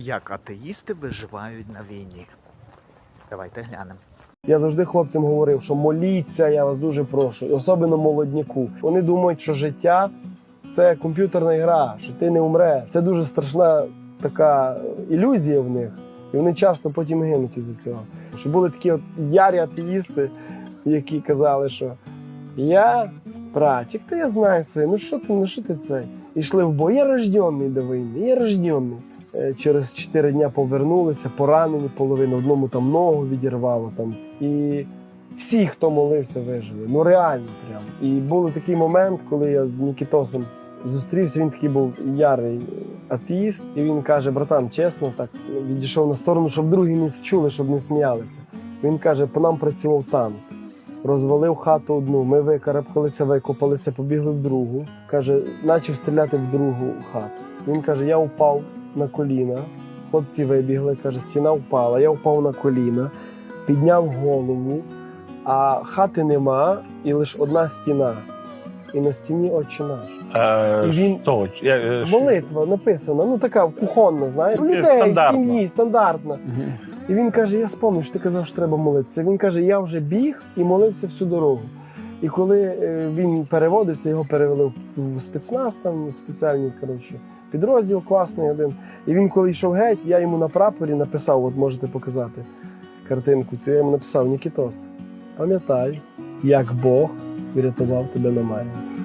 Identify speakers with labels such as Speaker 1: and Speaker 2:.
Speaker 1: Як атеїсти виживають на війні? Давайте глянемо.
Speaker 2: Я завжди хлопцям говорив, що моліться, я вас дуже прошу, і особливо молодняку. Вони думають, що життя це комп'ютерна гра, що ти не умре. Це дуже страшна така ілюзія в них. І вони часто потім гинуть із-за цього. Що були такі от ярі атеїсти, які казали, що я братик, та я знаю своє, ну що ти, ну що ти це? І йшли в бой. Я рожденний до війни, я рожденний. Е, Через 4 дня повернулися, поранені, половину одному там ногу відірвало там. І всі, хто молився, вижили. Ну реально прям. І був такий момент, коли я з Нікітосом зустрівся. Він такий був ярий атеїст, і він каже: братан, чесно, так відійшов на сторону, щоб другі не чули, щоб не сміялися. Він каже: по нам працював танк. Розвалив хату одну, ми викарабкалися, викопалися, побігли в другу. Каже, почав стріляти в другу хату. Він каже: я впав на коліна. Хлопці вибігли, каже, стіна впала. Я впав на коліна, підняв голову, а хати нема, і лише одна стіна. І на стіні отче наш.
Speaker 3: Е,
Speaker 2: І він-
Speaker 3: що? Я, е?
Speaker 2: Молитва написана, ну така кухонна, знаєш, людей, сім'ї, стандартна. І він каже: Я спомнив, що ти казав, що треба молитися. Він каже: Я вже біг і молився всю дорогу. І коли е, він переводився, його перевели в спецназ, там спеціальний коротше, підрозділ класний один. І він, коли йшов геть, я йому на прапорі написав: от можете показати картинку, цю я йому написав Нікітос. Пам'ятай, як Бог врятував тебе на Мар'їнці.